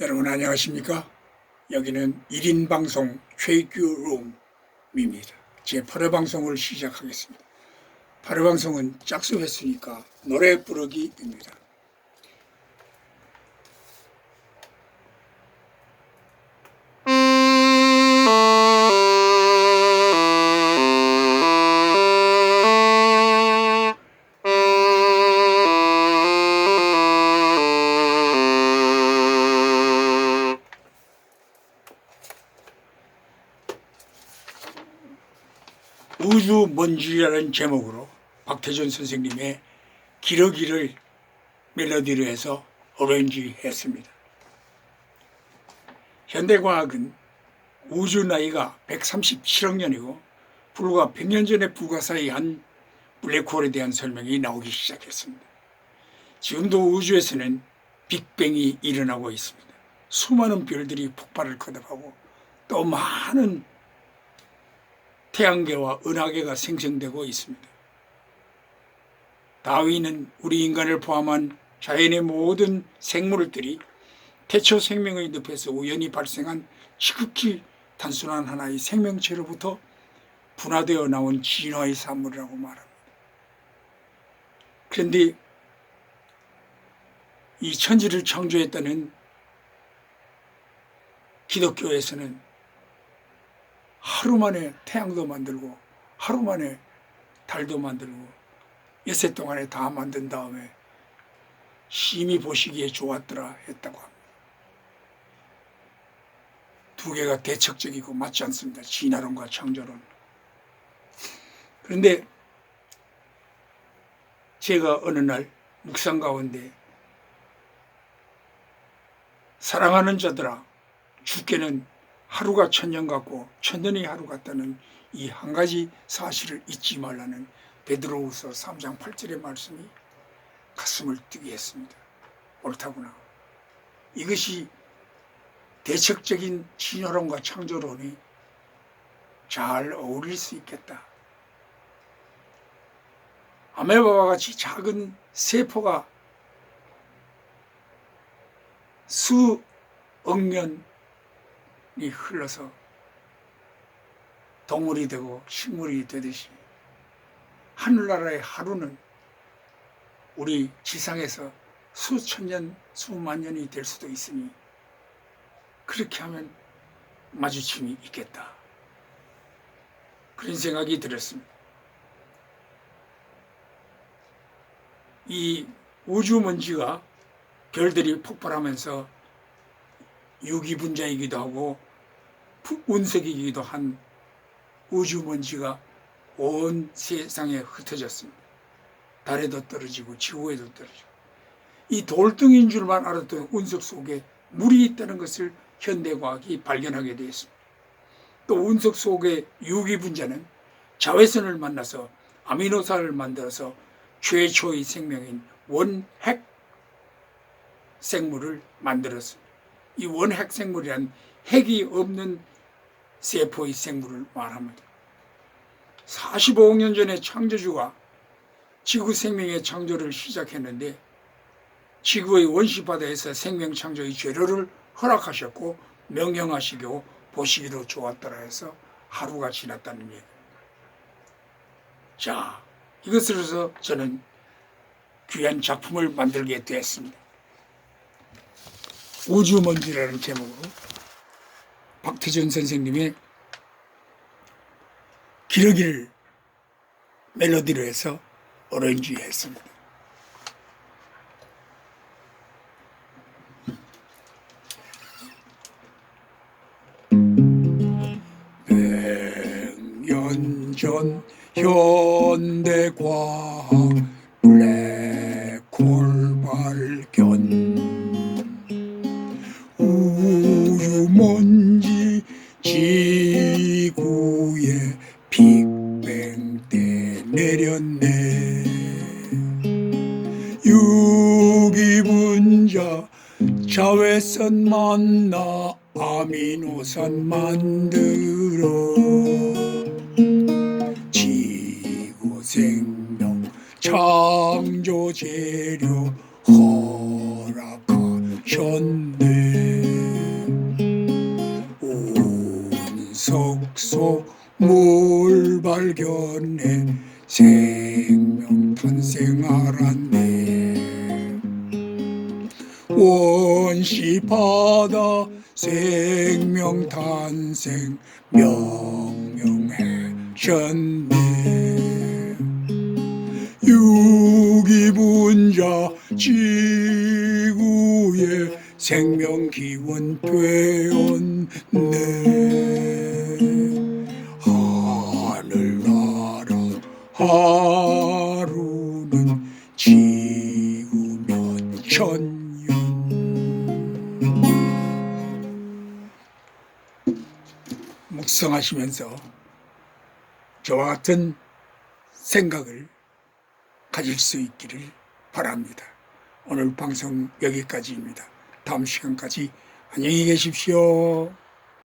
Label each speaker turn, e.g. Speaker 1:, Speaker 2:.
Speaker 1: 여러분 안녕하십니까? 여기는 1인 방송 최규룸입니다. 제 8회 방송을 시작하겠습니다. 8회 방송은 짝수 횟수니까 노래 부르기입니다. 우주 먼지라는 제목으로 박태준 선생님의 기러기를 멜로디로 해서 어레인지 했습니다. 현대과학은 우주 나이가 137억 년이고 불과 100년 전에 불가사의 한 블랙홀에 대한 설명이 나오기 시작했습니다. 지금도 우주에서는 빅뱅이 일어나고 있습니다. 수많은 별들이 폭발을 거듭하고 또 많은 태양계와 은하계가 생성되고 있습니다. 다윈은 우리 인간을 포함한 자연의 모든 생물들이 태초 생명의 늪에서 우연히 발생한 지극히 단순한 하나의 생명체로부터 분화되어 나온 진화의 산물이라고 말합니다. 그런데 이 천지를 창조했다는 기독교에서는 하루 만에 태양도 만들고 하루 만에 달도 만들고 엿새 동안에 다 만든 다음에 심히 보시기에 좋았더라 했다고 합니다. 두 개가 대척적이고 맞지 않습니다. 진화론과 창조론. 그런데 제가 어느 날 묵상 가운데 사랑하는 자들아 주께는 하루가 천년 같고 천년이 하루 같다는 이 한 가지 사실을 잊지 말라는 베드로후서 3장 8절의 말씀이 가슴을 뛰게 했습니다. 옳다구나. 이것이 대척적인 진화론과 창조론이 잘 어울릴 수 있겠다. 아메바와 같이 작은 세포가 수억 년이 흘러서 동물이 되고 식물이 되듯이 하늘나라의 하루는 우리 지상에서 수천 년, 수만 년이 될 수도 있으니 그렇게 하면 마주침이 있겠다. 그런 생각이 들었습니다. 이 우주 먼지가 별들이 폭발하면서 유기 분자이기도 하고 운석이기도 한 우주먼지가 온 세상에 흩어졌습니다. 달에도 떨어지고 지구에도 떨어지고 이 돌덩이인 줄만 알았던 운석 속에 물이 있다는 것을 현대과학이 발견하게 되었습니다. 또 운석 속의 유기분자는 자외선을 만나서 아미노산을 만들어서 최초의 생명인 원핵 생물을 만들었습니다. 이 원핵 생물이란 핵이 없는 세포의 생물을 말합니다. 45억 년 전에 창조주가 지구 생명의 창조를 시작했는데 지구의 원시 바다에서 생명 창조의 재료를 허락하셨고 명령하시고 보시기로 좋았더라 해서 하루가 지났다는 얘기입니다. 자, 이것으로서 저는 귀한 작품을 만들게 되었습니다. 우주먼지라는 제목으로 박태준 선생님의 기러기를 멜로디로 해서 어레인지 했습니다. 백년 전 현대과학 블랙홀 발견 지 지구에 빅뱅 때 내렸네. 유기분자 자외선 만나 아미노산 만들어. 지구 생명 창조 재료 허락하셨네 소물 발견해 생명 탄생하란네. 원시 바다 생명 탄생 명령해졌네. 유기분자 지구에 생명 기원 되었네 하루는 몇 천년 묵상하시면서 저와 같은 생각을 가질 수 있기를 바랍니다. 오늘 방송 여기까지입니다. 다음 시간까지 안녕히 계십시오.